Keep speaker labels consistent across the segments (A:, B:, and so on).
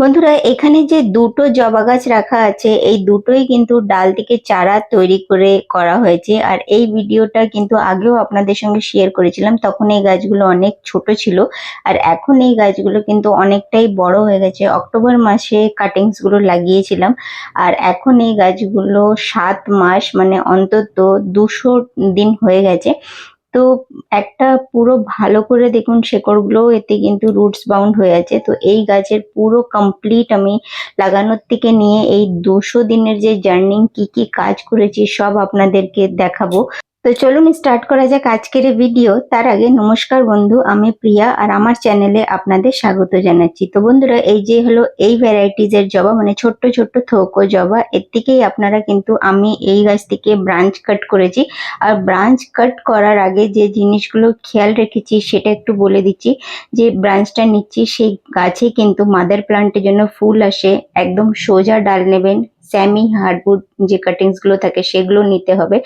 A: বন্ধুরা, এখানে যে দুটো জবা গাছ রাখা আছে, এই দুটোই কিন্তু ডাল থেকে চারা তৈরি করে করা হয়েছে। আর এই ভিডিওটা কিন্তু আগেও আপনাদের সঙ্গে শেয়ার করেছিলাম, তখন এই গাছগুলো অনেক ছোট ছিল। আর এখন এই গাছগুলো কিন্তু অনেকটাই বড় হয়ে গেছে। অক্টোবর মাসে কাটিংসগুলো লাগিয়েছিলাম। আর এখন এই গাছগুলো সাত মাস মানে অন্তত দুশো দিন হয়ে গেছে। তো একটা পুরো ভালো করে দেখুন শেকড়গুলো, এতে কিন্তু রুটস বাউন্ড হয়ে আছে। তো এই গাছের পুরো কমপ্লিট আমি লাগানোর থেকে নিয়ে এই দুশো দিনের যে জার্নি কি কি কাজ করেছি, সব আপনাদেরকে দেখাবো। তো চলুন স্টার্ট করা যাক আজকের ভিডিও তার আগে নমস্কার বন্ধু, আমি প্রিয়া আর আমার চ্যানেলে আপনাদের স্বাগত জানাচ্ছি। তো বন্ধুরা, এই যে হলো এই ভ্যারাইটিজ এর জবা মানে ছোট্ট ছোট্ট থোকো জবা, এর থেকেই আপনারা কিন্তু আমি এই গাছ থেকে ব্রাঞ্চ কাট করেছি। আর ব্রাঞ্চ কাট করার আগে যে জিনিসগুলো খেয়াল রেখেছি, সেটা একটু বলে দিচ্ছি। যে ব্রাঞ্চটা নিচ্ছি, সেই গাছে কিন্তু মাদার প্লান্টের জন্য ফুল আসে, একদম সোজা ডাল নেবেন স্যামি হার্ডউড যে কাটিংসগুলো থাকে সেগুলো নিতে হবে।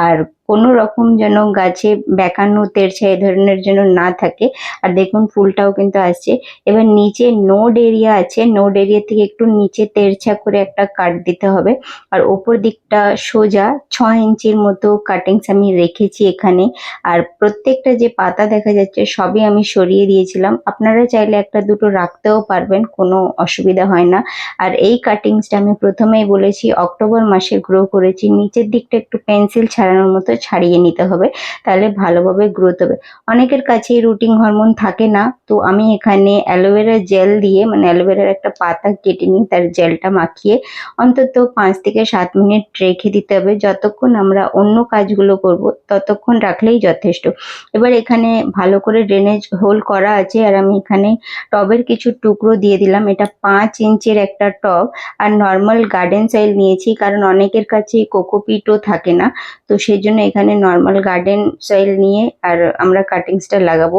A: আর কোনো রকম যেন গাছে বেকানো, তেরছে এ ধরনের যেন না থাকে। আর দেখুন ফুলটাও কিন্তু আসছে। এবার নিচে নোড এরিয়া আছে। নোড এরিয়া থেকে একটু নিচে তেরছা করে একটা কাট দিতে হবে। আর ওপর দিকটা সোজা ছ ইঞ্চির মতো কাটিংস আমি রেখেছি এখানে। আর প্রত্যেকটা যে পাতা দেখা যাচ্ছে সবই আমি সরিয়ে দিয়েছিলাম। আপনারা চাইলে একটা দুটো রাখতেও পারবেন, কোনো অসুবিধা হয় না। আর এই কাটিংসটা আমি প্রথমেই বলেছি, অক্টোবর মাসে গ্রো করেছি, নিচের দিকটা একটু পেন্সিল ছাড়ানোর মতো ছাড়িয়ে নিতে হবে, তাহলে ভালোভাবে গ্রোথ হবে। অনেকের কাছে রুটিং হরমোন থাকে না, তো আমি এখানে অ্যালোভেরা জেল দিয়ে মানে অ্যালোভেরার একটা পাতা কেটে নিয়ে তার জেলটা মাখিয়ে অন্তত পাঁচ থেকে সাত মিনিট রেখে দিতে হবে, যতক্ষণ আমরা অন্য কাজগুলো করব ততক্ষণ রাখলেই যথেষ্ট। এবার এখানে ভালো করে ড্রেনেজ হোল করা আছে, আর আমি এখানে টবের কিছু টুকরো দিয়ে দিলাম, এটা পাঁচ ইঞ্চের একটা টব, আর নর্মাল গার্ডেন সাইল নিয়েছি, কারণ অনেকের কাছে কোকোপিটও থাকে না। তো সেই জন্য এখানে নর্মাল গার্ডেন সয়েল নিয়ে আর আমরা কাটিংসটা লাগাবো।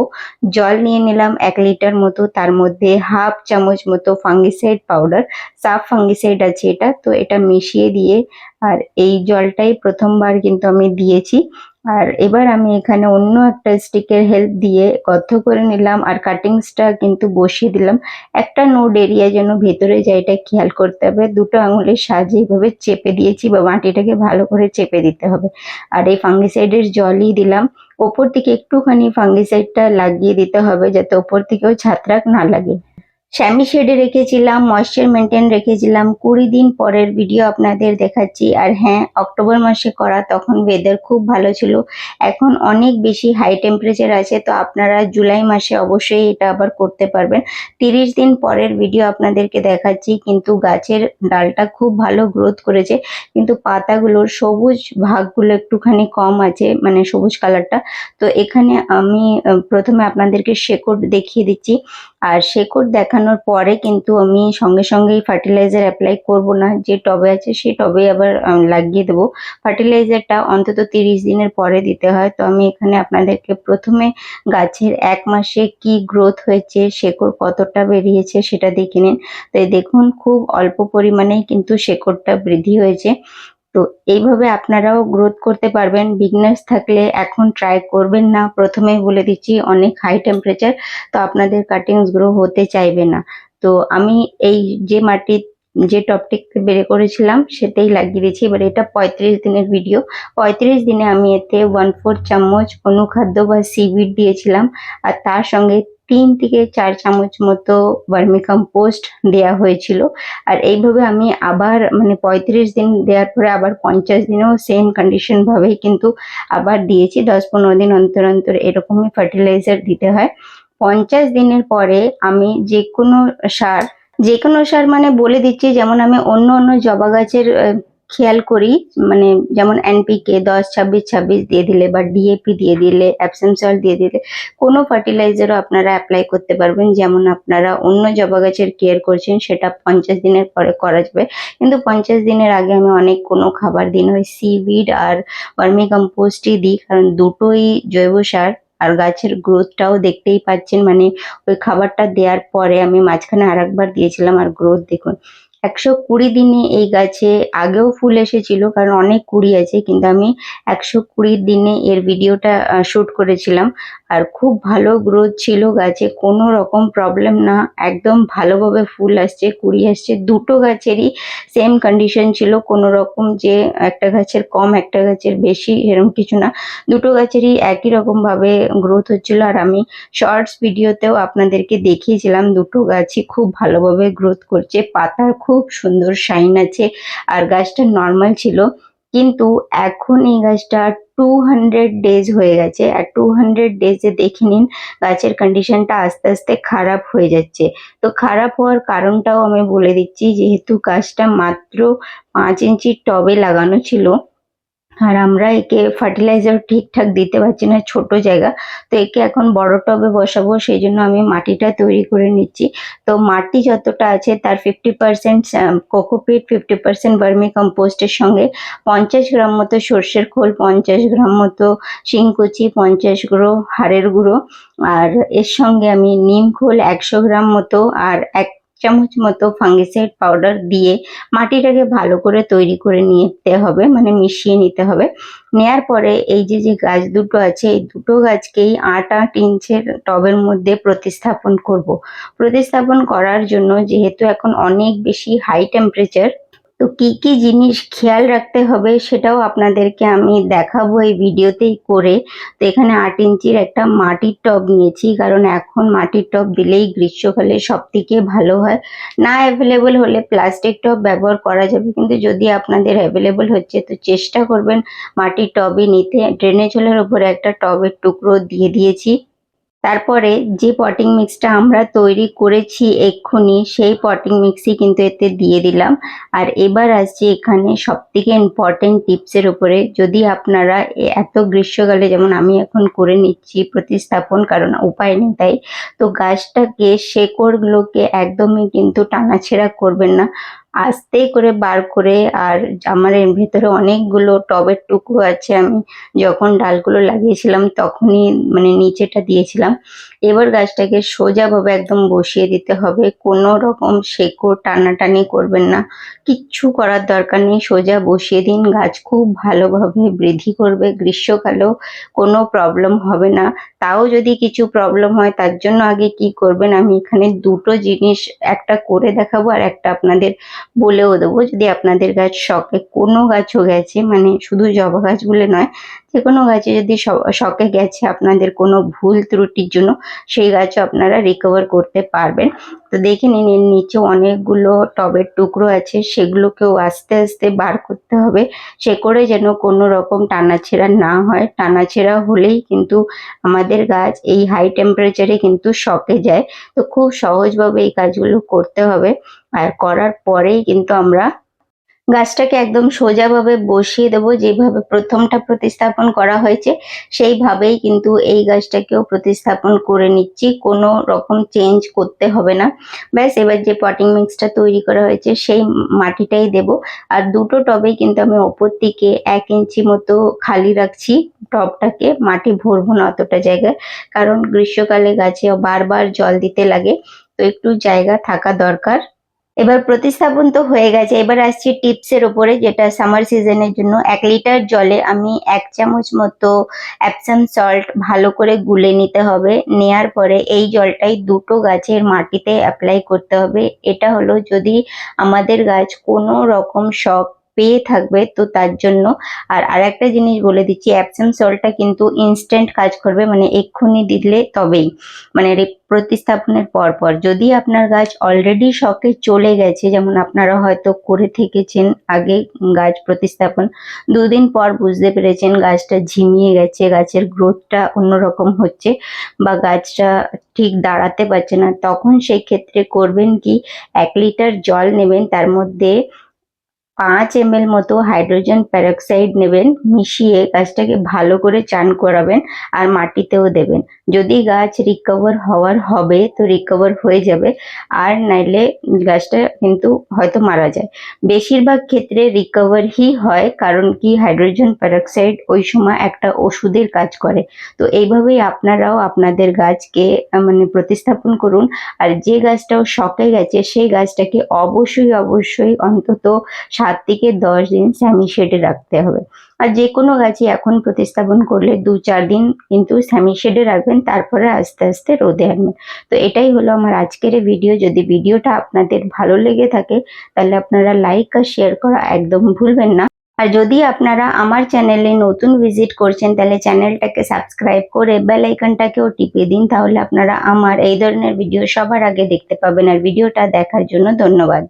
A: জল নিয়ে নিলাম এক লিটার মতো, তার মধ্যে হাফ চামচ মতো ফাঙ্গিসাইড পাউডার সাফ ফাঙ্গিসাইড আছে এটা। তো এটা মিশিয়ে দিয়ে আর এই জলটাই প্রথমবার কিন্তু আমি দিয়েছি। আর এবার আমি এখানে অন্য একটা স্টিকের হেল্প দিয়ে গর্ত করে নিলাম আর কাটিংসটা কিন্তু বসিয়ে দিলাম। একটা নোড এরিয়া যেন ভেতরে যায় এটা খেয়াল করতে হবে। দুটো আঙুলের সাহায্যে এইভাবে চেপে দিয়েছি বা মাটিটাকে ভালো করে চেপে দিতে হবে। আর এই ফাঙ্গিসাইডের জলই দিলাম। ওপর থেকে একটুখানি ফাঙ্গিসাইডটা লাগিয়ে দিতে হবে যাতে ওপর থেকেও ছাত্রাক না লাগে। শ্যামি শেডে রেখেছিলাম ময়েশ্চার মেনটেন রেখেছিলাম। কুড়ি দিন পরের ভিডিও আপনাদের দেখাচ্ছি। আর হ্যাঁ অক্টোবর মাসে করা তখন ওয়েদার খুব ভালো ছিল। এখন অনেক বেশি হাই টেম্পারেচার আছে, তো আপনারা জুলাই মাসে অবশ্যই এটা আবার করতে পারবেন। তিরিশ দিন পরের ভিডিও আপনাদেরকে দেখাচ্ছি, কিন্তু গাছের ডালটা খুব ভালো গ্রোথ করেছে। কিন্তু পাতাগুলোর সবুজ ভাগগুলো একটুখানি কম আছে মানে সবুজ কালারটা তো এখানে আমি প্রথমে আপনাদেরকে শেকড় দেখিয়ে দিচ্ছি। আর শেকড় দেখানোর পরে কিন্তু আমি সঙ্গে সঙ্গেই ফার্টিলাইজার অ্যাপ্লাই করব না, যে টবে আছে সেই টবে আবার লাগিয়ে দেবো। ফার্টিলাইজারটা অন্তত তিরিশ দিনের পরে দিতে হয়। তো আমি এখানে আপনাদেরকে প্রথমে গাছের এক মাসে কি গ্রোথ হয়েছে, শেকড় কতটা বেরিয়েছে সেটা দেখে নিন। তো এই দেখুন, খুব অল্প পরিমাণেই কিন্তু শেকড়টা বৃদ্ধি হয়েছে। তো এইভাবে আপনারাও গ্রোথ করতে পারবেন। বিগনার্স থাকলে এখন ট্রাই করবেন না। প্রথমেই বলে দিচ্ছি, অনেক হাই টেম্পারেচার তো আপনাদের কাটিংস গ্রো হতে চাইবে না। তো আমি এই যে মাটি, যে টপটিক বেড়ে করেছিলাম, সেটাই লাগিয়ে দিয়েছি। এবার এটা পঁয়ত্রিশ দিনের ভিডিও পঁয়ত্রিশ দিনে আমি এতে ওয়ান ফোর চামচ অনুখাদ্য বা সিভিড দিয়েছিলাম। আর তার সঙ্গে তিন থেকে চার চামচ মতো ভার্মি কম্পোস্ট দেওয়া হয়েছিল। আর এইভাবে আমি আবার মানে পঁয়ত্রিশ দিন দেওয়ার পরে আবার পঞ্চাশ দিনেও সেম কন্ডিশন ভাবেই কিন্তু আবার দিয়েছি। দশ পনেরো দিন অন্তর অন্তর এরকমই ফার্টিলাইজার দিতে হয়। পঞ্চাশ দিনের পরে আমি যে কোনো সার যে কোনো সার মানে বলে দিচ্ছি, যেমন আমি অন্য অন্য জবা গাছের খেয়াল করি মানে যেমন এনপিকে দশ, ছাব্বিশ ছাব্বিশ দিয়ে দিলে বা ডিএপি দিয়ে দিলে অ্যাপসেম সল্ট দিয়ে দিলে, কোনো ফার্টিলাইজারও আপনারা অ্যাপ্লাই করতে পারবেন। যেমন আপনারা অন্য জবা গাছের কেয়ার করছেন, সেটা পঞ্চাশ দিনের পরে করা যাবে। কিন্তু পঞ্চাশ দিনের আগে আমি অনেক কোনো খাবার দিন ওই সিভিড আর ভার্মি কম্পোস্টই দিই, কারণ দুটোই জৈব সার। আর গাছের গ্রোথটাও দেখতেই পাচ্ছেন মানে ওই খাবারটা দেওয়ার পরে আমি মাঝখানে আরেকবার দিয়েছিলাম, আর গ্রোথ দেখুন। একশো কুড়ি দিনে এই গাছে আগেও ফুল এসেছিল, কারণ অনেক কুড়ি আছে, কিন্তু আমি একশো কুড়ি দিনে এর ভিডিওটা শ্যুট করেছিলাম। আর খুব ভালো গ্রোথ ছিল গাছে, কোনো রকম প্রবলেম না, একদম ভালোভাবে ফুল আসছে, কুড়ি আসছে, দুটো গাছেরই সেম কন্ডিশন ছিল, কোনো রকম যে একটা গাছের কম, একটা গাছের বেশি এরকম কিছু না। দুটো গাছেরই একই রকমভাবে গ্রোথ হচ্ছিল, আর আমি শর্টস ভিডিওতেও আপনাদেরকে দেখিয়েছিলাম, দুটো গাছই খুব ভালোভাবে গ্রোথ করছে, পাতার খুব সুন্দর শাইন আছে, আর গাছটা নর্মাল ছিল। কিন্তু এখন এই গাছটা টু হান্ড্রেড ডেজ হয়ে গেছে। আর টু হান্ড্রেড ডেজে দেখে নিন, গাছের কন্ডিশনটা আস্তে আস্তে খারাপ হয়ে যাচ্ছে। তো খারাপ হওয়ার কারণটাও আমি বলে দিচ্ছি, যেহেতু গাছটা মাত্র পাঁচ ইঞ্চির টবে লাগানো ছিল আর আমরা একে ফার্টিলাইজার ঠিকঠাক দিতে পারছি না, ছোট জায়গা। তো একে এখন বড় টবে বসাবো সেই জন্য আমি মাটিটা তৈরি করে নিচ্ছি। তো মাটি যতটা আছে তার fifty percent cocopeat fifty percent vermi কম্পোস্টের সঙ্গে পঞ্চাশ গ্রাম মতো সর্ষের খোল, পঞ্চাশ গ্রাম মতো শিংকুচি, পঞ্চাশ গুঁড়ো হাড়ের গুঁড়ো। আর এর সঙ্গে আমি নিম খোল একশো গ্রাম মতো, আর এক চামচ মতো ফাঙ্গিসাইড পাউডার দিয়ে মাটিটাকে ভালো করে তৈরি করে নিতে হবে মানে মিশিয়ে নিতে হবে নেয়ার পরে এই যে যে গাছ দুটো আছে, এই দুটো গাছকেই আট আট ইঞ্চের টবের মধ্যে প্রতিস্থাপন করব। প্রতিস্থাপন করার জন্য যেহেতু এখন অনেক বেশি হাই টেম্পারেচার তো কি কি জিনিস খেয়াল রাখতে হবে সেটাও আপনাদেরকে আমি দেখাবো এই ভিডিওতেই করে। তো এখানে আট ইঞ্চির একটা মাটির টব নিয়েছি, কারণ এখন মাটির টব দিলেই গ্রীষ্মকালে সব থেকে ভালো হয়। না অ্যাভেলেবল হলে প্লাস্টিক টব ব্যবহার করা যাবে, কিন্তু যদি আপনাদের অ্যাভেলেবল হচ্ছে তো চেষ্টা করবেন মাটির টবই নিতে। ড্রেনেজ হোলের উপরে একটা টবের টুকরো দিয়ে দিয়েছি। তারপরে যে পটিং মিক্সটা আমরা তৈরি করেছি এক্ষুনি, সেই পটিং মিক্সই কিন্তু এতে দিয়ে দিলাম। আর এবার আসছি এখানে সব থেকে ইম্পর্টেন্ট টিপসের উপরে। যদি আপনারা এত গ্রীষ্মকালে, যেমন আমি এখন করে নিচ্ছি প্রতিস্থাপন, কারণ উপায় নেই তাই, তো গাছটাকে, শেকড়গুলোকে একদমই কিন্তু টানাছেড়া করবেন না। আস্তে করে বার করে, আর আমার এর ভেতরে অনেকগুলো টবের টুকরো আছে। আমি যখন ডালগুলো লাগিয়েছিলাম তখনই মানে নিচেটা দিয়েছিলাম। এবার গাছটাকে সোজাভাবে একদম বসিয়ে দিতে হবে। কোনো রকম শেকড় টানাটানি করবেন না। কিচ্ছু করার দরকার নেই। সোজা বসিয়ে দিন। গাছ খুব ভালোভাবে বৃদ্ধি করবে। গ্রীষ্মকালেও কোনো প্রবলেম হবে না। তাও যদি কিছু প্রবলেম হয়, তার জন্য আগে কি করবেন? আমি এখানে দুটো জিনিস, একটা করে দেখাবো আর একটা আপনাদের বলেও দেবো, যদি আপনাদের গাছ শখে কোনো গাছও গেছে মানে শুধু জবা গাছ বলে নয় যে কোনো গাছে যদি শখে গেছে আপনাদের কোনো ভুল ত্রুটির জন্য, সেই গাছও আপনারা রিকভার করতে পারবেন। তো দেখে নিন, এর নিচে অনেকগুলো টবের টুকরো আছে, সেগুলোকেও আস্তে আস্তে বার করতে হবে। সে করে যেন কোনো রকম টানাছেড়া না হয়। টানাছেড়া হলেই কিন্তু আমাদের গাছ এই হাই টেম্পারেচারে কিন্তু শকে যায়। তো খুব সহজভাবে এই কাজগুলো করতে হবে। আর করার পরেই কিন্তু আমরা গাছটাকে একদম সোজাভাবে বসিয়ে দেবো, যেভাবে প্রথমটা প্রতিস্থাপন করা হয়েছে, সেইভাবেই কিন্তু এই গাছটাকেও প্রতিস্থাপন করে নিচ্ছি। কোনো রকম চেঞ্জ করতে হবে না। ব্যাস, এবার যে পটিং মিক্সটা তৈরি করা হয়েছে, সেই মাটিটাই দেব। আর দুটো টবেই কিন্তু আমি ওপর থেকে এক ইঞ্চি মতো খালি রাখছি টবটাকে, মাটি ভরবো না অতটা জায়গায়, কারণ গ্রীষ্মকালে গাছে বারবার জল দিতে লাগে, তো একটু জায়গা থাকা দরকার। এবার প্রতিস্থাপন তো হয়ে গেছে। এবার আসছি টিপসের ওপরে, যেটা সামার সিজনের জন্য। এক লিটার জলে আমি এক চামচ মতো অ্যাপসাম সল্ট ভালো করে গুলে নিতে হবে। নেয়ার পরে এই জলটাই দুটো গাছের মাটিতে অ্যাপ্লাই করতে হবে। এটা হলো যদি আমাদের গাছ কোনো রকম শক পেয়ে থাকবে, তো তার জন্য। আর আরেকটা জিনিস বলে দিচ্ছি অ্যাপসাম সল্টটা কিন্তু ইনস্ট্যান্ট কাজ করবে মানে এক্ষুনি দিলে তবেই। মানে প্রতিস্থাপনের পর পর যদি আপনার গাছ অলরেডি শখে চলে গেছে, যেমন আপনারা হয়তো করে থেকেছেন আগে গাছ প্রতিস্থাপন, দুদিন পর বুঝতে পেরেছেন গাছটা ঝিমিয়ে গেছে, গাছের গ্রোথটা অন্যরকম হচ্ছে বা গাছটা ঠিক দাঁড়াতে পারছে না, তখন সেই ক্ষেত্রে করবেন কি, এক লিটার জল নেবেন, তার মধ্যে পাঁচ এম এল মতো হাইড্রোজেন প্যারক্সাইড নেবেন, মিশিয়ে গাছটাকে ভালো করে চান করাবেন আর মাটিতেও দেবেন। যদি গাছ রিকভার হওয়ার হবে, তো রিকভার হয়ে যাবে। আর নাইলে গাছটা কিন্তু হয়তো মারা যায়। বেশিরভাগ ক্ষেত্রে রিকভারই হয়, কারণ কি হাইড্রোজেন প্যারক্সাইড ওই সময় একটা ওষুধের কাজ করে। তো এইভাবেই আপনারাও আপনাদের গাছকে মানে প্রতিস্থাপন করুন। আর যে গাছটাও শকে গেছে, সেই গাছটাকে অবশ্যই অবশ্যই অন্তত সাত থেকে দশ দিন স্যামি শেডে রাখতে হবে। আর যে কোনো গাছই এখন প্রতিস্থাপন করলে দু চার দিন কিন্তু স্যামি শেডে রাখবেন, তারপরে আস্তে আস্তে রোদে আনবেন। তো এটাই হলো আমার আজকের ভিডিও। যদি ভিডিওটা আপনাদের ভালো লেগে থাকে, তাহলে আপনারা লাইক আর শেয়ার করা একদম ভুলবেন না। আর যদি আপনারা আমার চ্যানেলে নতুন ভিজিট করছেন, তাহলে চ্যানেলটাকে সাবস্ক্রাইব করে বেল আইকনটাকেও টিপে দিন, তাহলে আপনারা আমার এই ধরনের ভিডিও সবার আগে দেখতে পাবেন। আর ভিডিওটা দেখার জন্য ধন্যবাদ।